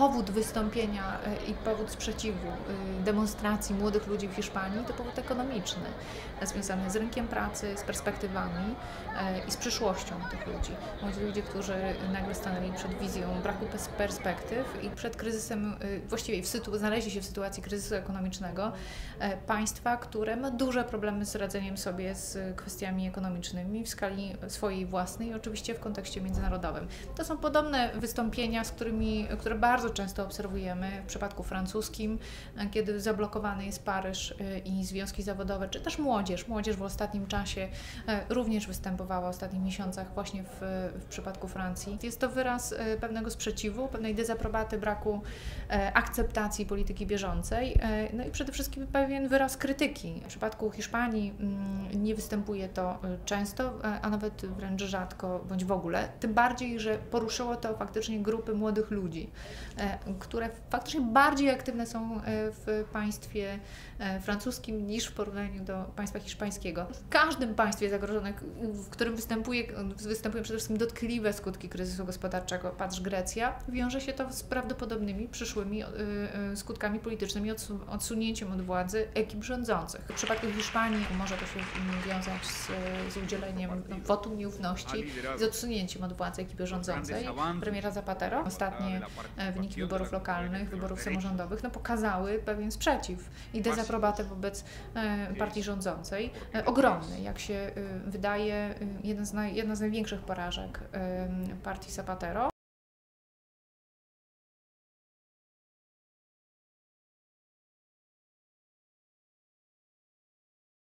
powód wystąpienia i powód sprzeciwu, demonstracji młodych ludzi w Hiszpanii to powód ekonomiczny, związany z rynkiem pracy, z perspektywami i z przyszłością tych ludzi. Młodzi ludzie, którzy nagle stanęli przed wizją braku perspektyw i przed kryzysem, właściwie w znaleźli się w sytuacji kryzysu ekonomicznego państwa, które ma duże problemy z radzeniem sobie z kwestiami ekonomicznymi w skali swojej własnej i oczywiście w kontekście międzynarodowym. To są podobne wystąpienia, z którymi, które bardzo często obserwujemy w przypadku francuskim, kiedy zablokowany jest Paryż y, i związki zawodowe, czy też młodzież. Młodzież w ostatnim czasie y, również występowała w ostatnich miesiącach właśnie w, w przypadku Francji. Jest to wyraz pewnego sprzeciwu, pewnej dezaprobaty, braku akceptacji polityki bieżącej, no i przede wszystkim pewien wyraz krytyki. W przypadku Hiszpanii mm, nie występuje to często, a nawet wręcz rzadko bądź w ogóle. Tym bardziej, że poruszyło to faktycznie grupy młodych ludzi, e, które faktycznie bardziej aktywne są e, w państwie e, francuskim niż w porównaniu do państwa hiszpańskiego. W każdym państwie zagrożonym, w którym występuje, występują przede wszystkim dotkliwe skutki kryzysu gospodarczego, patrz Grecja, wiąże się to z prawdopodobnymi przyszłymi skutkami politycznymi, odsunięciem od władzy ekip rządzących. W przypadku Hiszpanii może to się wiązać z, z udzieleniem no, wotum nieufności, z odsunięciem od władzy ekipy rządzącej. Premiera Zapatero, ostatnie e, wyborów lokalnych, wyborów samorządowych, no, pokazały pewien sprzeciw i dezaprobatę wobec e, partii rządzącej. E, ogromny, jak się wydaje, jeden z naj, jedna z największych porażek partii Zapatero.